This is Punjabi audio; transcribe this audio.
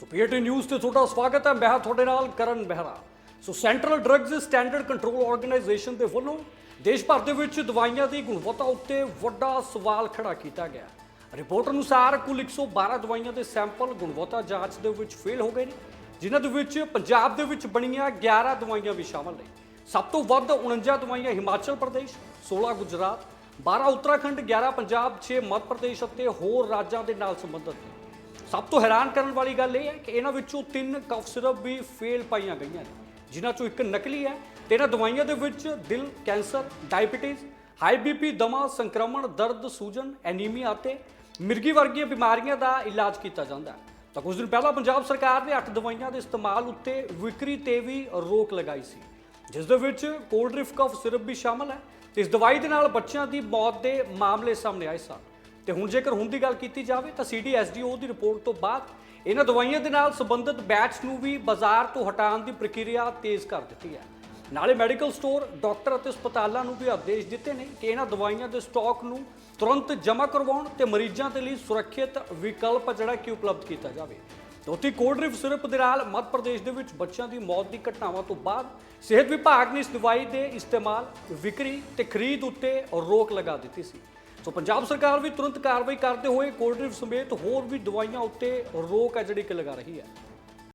ਸੋ ਪੀਏਟੀ ਨਿਊਜ਼ ਤੇ ਤੁਹਾਡਾ ਸਵਾਗਤ ਹੈ। ਮੈਂ ਹਾਂ ਤੁਹਾਡੇ ਨਾਲ ਕਰਨ ਬਹਿਰਾ। So central drugs standard control organisation ਦੇ ਵੱਲੋਂ ਦੇਸ਼ ਭਰ ਦੇ ਵਿੱਚ ਦਵਾਈਆਂ ਦੀ ਗੁਣਵੱਤਾ ਉੱਤੇ ਵੱਡਾ ਸਵਾਲ ਖੜਾ ਕੀਤਾ ਗਿਆ। ਰਿਪੋਰਟ ਅਨੁਸਾਰ ਕੁੱਲ 112 ਦਵਾਈਆਂ ਦੇ ਸੈਂਪਲ ਗੁਣਵੱਤਾ ਜਾਂਚ ਦੇ ਵਿੱਚ ਫੇਲ ਹੋ ਗਏ ਨੇ, ਜਿਨ੍ਹਾਂ ਦੇ ਵਿੱਚ ਪੰਜਾਬ ਦੇ ਵਿੱਚ ਬਣੀਆਂ 11 ਦਵਾਈਆਂ ਵੀ ਸ਼ਾਮਲ ਨੇ। ਸਭ ਤੋਂ ਵੱਧ 49 ਦਵਾਈਆਂ ਹਿਮਾਚਲ ਪ੍ਰਦੇਸ਼ 16 ਗੁਜਰਾਤ 12 ਉੱਤਰਾਖੰਡ 11 ਪੰਜਾਬ 6 ਮੱਧ ਪ੍ਰਦੇਸ਼ ਅਤੇ ਹੋਰ ਰਾਜਾਂ ਦੇ ਨਾਲ ਸੰਬੰਧਿਤ ਨੇ। ਸਭ ਤੋਂ ਹੈਰਾਨ ਕਰਨ ਵਾਲੀ ਗੱਲ ਇਹ ਹੈ ਕਿ ਇਹਨਾਂ ਵਿੱਚੋਂ ਤਿੰਨ ਕਫ ਸਿਰਪ ਵੀ ਫੇਲ ਪਾਈਆਂ ਗਈਆਂ ਨੇ, ਜਿਨ੍ਹਾਂ ਚੋਂ ਇੱਕ ਨਕਲੀ ਹੈ ਤੇ ਇਹਨਾਂ ਦਵਾਈਆਂ ਦੇ ਵਿੱਚ ਦਿਲ, ਕੈਂਸਰ ਡਾਇਬੀਟੀਜ਼ ਹਾਈ ਬੀਪੀ ਦਮਾ, ਸੰਕਰਮਣ, ਦਰਦ, ਸੂਜਨ ਐਨੀਮੀਆ ਅਤੇ ਮਿਰਗੀ ਵਰਗੀਆਂ ਬਿਮਾਰੀਆਂ ਦਾ ਇਲਾਜ ਕੀਤਾ ਜਾਂਦਾ ਹੈ। ਤਾਂ ਕੁਝ ਦਿਨ ਪਹਿਲਾਂ ਪੰਜਾਬ ਸਰਕਾਰ ਨੇ 8 ਦਵਾਈਆਂ ਦੇ ਇਸਤੇਮਾਲ ਉੱਤੇ ਵਿਕਰੀ ਤੇ ਵੀ ਰੋਕ ਲਗਾਈ ਸੀ, ਜਿਸ ਦੇ ਵਿੱਚ ਕੋਲਡ ਡ੍ਰਿਫਟ ਕਫ ਸਿਰਪ ਵੀ ਸ਼ਾਮਲ ਹੈ ਤੇ ਇਸ ਦਵਾਈ ਦੇ ਨਾਲ ਬੱਚਿਆਂ ਦੀ ਮੌਤ ਦੇ ਮਾਮਲੇ ਸਾਹਮਣੇ ਆਏ ਸਨ। ਤੇ ਹੁਣ ਜੇਕਰ ਹੁਣ ਦੀ ਗੱਲ ਕੀਤੀ ਜਾਵੇ ਤਾਂ ਸੀਡੀਐਸਡੀਓ ਦੀ ਰਿਪੋਰਟ ਤੋਂ ਬਾਅਦ ਇਹਨਾਂ ਦਵਾਈਆਂ ਦੇ ਨਾਲ ਸੰਬੰਧਿਤ ਬੈਟਸ ਨੂੰ ਵੀ ਬਾਜ਼ਾਰ ਤੋਂ ਹਟਾਉਣ ਦੀ ਪ੍ਰਕਿਰਿਆ ਤੇਜ਼ ਕਰ ਦਿੱਤੀ ਹੈ। ਨਾਲੇ ਮੈਡੀਕਲ ਸਟੋਰ, ਡਾਕਟਰ ਅਤੇ ਹਸਪਤਾਲਾਂ ਨੂੰ ਵੀ ਆਦੇਸ਼ ਦਿੱਤੇ ਨੇ ਕਿ ਇਹਨਾਂ ਦਵਾਈਆਂ ਦੇ ਸਟਾਕ ਨੂੰ ਤੁਰੰਤ ਜਮ੍ਹਾਂ ਕਰਵਾਉਣ ਤੇ ਮਰੀਜ਼ਾਂ ਦੇ ਲਈ ਸੁਰੱਖਿਅਤ ਵਿਕਲਪ ਜਿਹੜਾ ਕਿ ਉਪਲਬਧ ਕੀਤਾ ਜਾਵੇ। ਦੋਤੀ ਕੋਲਡ ਡ੍ਰਿਫਟ ਸਿਰਪ ਦੇ ਨਾਲ ਮੱਧ ਪ੍ਰਦੇਸ਼ ਦੇ ਵਿੱਚ ਬੱਚਿਆਂ ਦੀ ਮੌਤ ਦੀ ਘਟਨਾਵਾਂ ਤੋਂ ਬਾਅਦ ਸਿਹਤ ਵਿਭਾਗ ਨੇ ਇਸ ਦਵਾਈ ਦੇ ਇਸਤੇਮਾਲ, ਵਿਕਰੀ ਤੇ ਖਰੀਦ ਉੱਤੇ ਰੋਕ ਲਗਾ ਦਿੱਤੀ ਸੀ। ਸੋ ਪੰਜਾਬ ਸਰਕਾਰ ਵੀ ਤੁਰੰਤ ਕਾਰਵਾਈ ਕਰਦੇ ਹੋਏ ਕੋਲਡ ਡਰਿੰਕ ਸਮੇਤ ਹੋਰ ਵੀ ਦਵਾਈਆਂ ਉੱਤੇ ਰੋਕ ਹੈ ਜਿਹੜੀ ਕਿ ਲਗਾ ਰਹੀ ਹੈ।